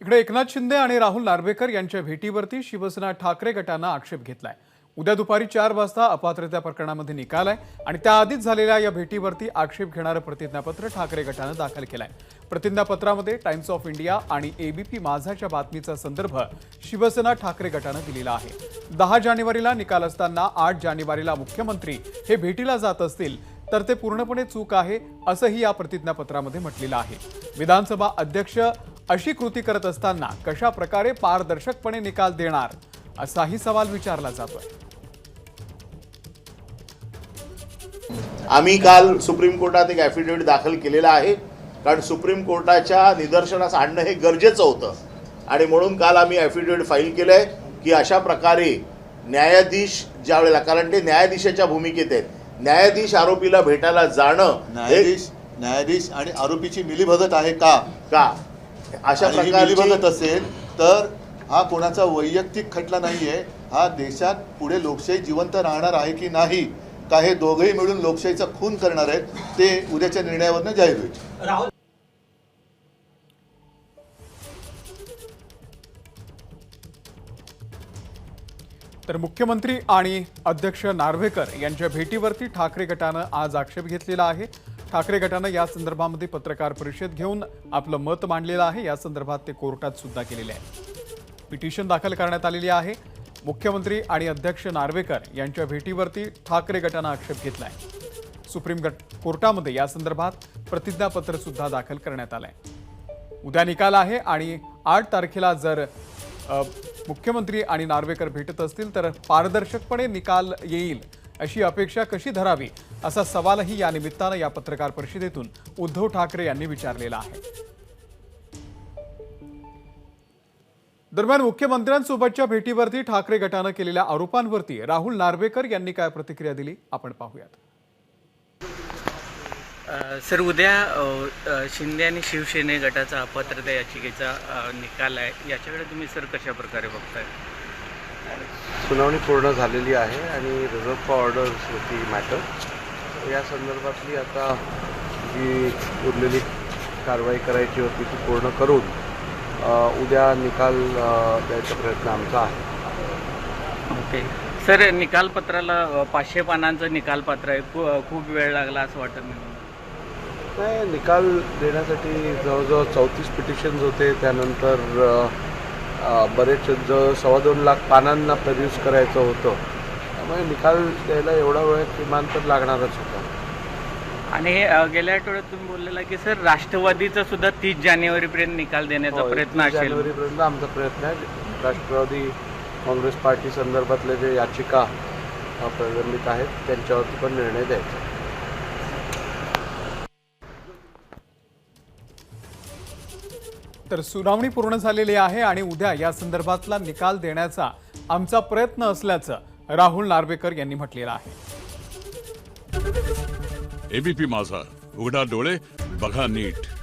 इकडे एकनाथ शिंदे आणि राहुल नार्वेकर यांच्या भेटीवरती शिवसेना ठाकरे गटानं आक्षेप घेतलाय. उद्या दुपारी चार वाजता अपात्रता प्रकरणामध्ये निकाल आहे आणि त्याआधीच झालेल्या या भेटीवरती आक्षेप घेणारं प्रतिज्ञापत्र ठाकरे गटानं दाखल केलंय. प्रतिज्ञापत्रामध्ये टाइम्स ऑफ इंडिया आणि एबीपी माझाच्या बातमीचा संदर्भ शिवसेना ठाकरे गटानं दिलेला आहे. दहा जानेवारीला निकाल असताना आठ जानेवारीला मुख्यमंत्री हे भेटीला जात असतील तर ते पूर्णपणे चूक आहे असंही या प्रतिज्ञापत्रामध्ये म्हटलेलं आहे. विधानसभा अध्यक्ष अशी कृती करत असताना कशा प्रकारे पारदर्शकपणे निकाल देणार असाही सवाल विचारला जातोय. आम्ही काल सुप्रीम कोर्टात एक ॲफिडेव्हिट दाखल केलेला आहे. कारण सुप्रीम कोर्टाच्या निदर्शनास आणणं हे गरजेचं होतं. आणि म्हणून काल आम्ही ॲफिडेव्हिट फाईल केलं आहे की अशा प्रकारे न्यायाधीश ज्या वेळेला कारण ते न्यायाधीशाच्या भूमिकेत आहेत. न्यायाधीश आरोपीला भेटायला जाणं न्यायाधीश न्यायाधीश आणि आरोपीची मिलीभगत आहे का? का? अशा मिलीभगत असेल तर हा कोणाचा वैयक्तिक खटला नाहीये. हा देशात पुढे लोकशाही जिवंत राहणार आहे की नाही का हे दोघंही मिळून लोकशाहीचा खून करणार आहेत ते उद्याच्या निर्णयावरनं जाहीर होईल. तर मुख्यमंत्री आणि अध्यक्ष नार्वेकर यांच्या भेटीवरती ठाकरे गटानं आज आक्षेप घेतलेला आहे. ठाकरे गटानं या संदर्भामध्ये पत्रकार परिषद घेऊन आपलं मत मांडलेलं आहे. या संदर्भात ते कोर्टात सुद्धा केलेले आहे पिटिशन दाखल करण्यात आलेली आहे. मुख्यमंत्री आणि अध्यक्ष नार्वेकर यांच्या भेटीवरती ठाकरे गटानं आक्षेप घेतला आहे सुप्रीम गट कोर्टामध्ये या संदर्भात प्रतिज्ञापत्र सुद्धा दाखल करण्यात आलं आहे उद्या निकाल आहे आणि आठ तारखेला जर मुख्यमंत्री आणि नार्वेकर भेटत असतील तर पारदर्शकपणे निकाल येईल अशी अपेक्षा कशी धरावी असा सवालही या निमित्तानं या पत्रकार परिषदेतून उद्धव ठाकरे यांनी विचारलेला आहे. दरम्यान मुख्यमंत्र्यांसोबतच्या भेटीवरती ठाकरे गटानं केलेल्या आरोपांवरती राहुल नार्वेकर यांनी काय प्रतिक्रिया दिली आपण पाहूयात. सर उद्या शिंदे आणि शिवसेने गटाचा अपात्रता याचिकेचा निकाल आहे. याच्याकडे तुम्ही सर कशा प्रकारे बघताय? सुनावणी पूर्ण झालेली आहे आणि रिझर्व ऑर्डर होती मॅटर या संदर्भातली आता जी उरलेली कारवाई करायची होती ती पूर्ण करून उद्या निकाल द्यायचा प्रयत्न आमचा आहे. ओके. सर निकालपत्राला पाचशे पानांचं निकालपत्र आहे. खू खूप वेळ लागला असं वाटत नाही. नाही निकाल देण्यासाठी जवळजवळ चौतीस पिटिशन्स होते. त्यानंतर बरेच जवळ सव्वा दोन लाख पानांना प्रोड्यूस करायचं होतं. त्यामुळे निकाल द्यायला एवढा वेळ किमान तर लागणारच होता. आणि गेल्या आठवड्यात तुम्ही बोललेला की सर राष्ट्रवादीचा सुद्धा तीस जानेवारीपर्यंत निकाल देण्याचा हो, प्रयत्न 31 असेल. जानेवारीपर्यंत आमचा प्रयत्न आहे. राष्ट्रवादी काँग्रेस पार्टी संदर्भातले जे याचिका प्रलंबित आहेत त्यांच्यावरती पण निर्णय द्यायचा. तर सुनावणी पूर्ण झालेली आहे आणि उद्या या संदर्भातला निकाल देण्याचा आमचा प्रयत्न असल्याचं राहुल नार्वेकर यांनी म्हटलेलं आहे. एबीपी माझा. उघडा डोळे बघा नीट.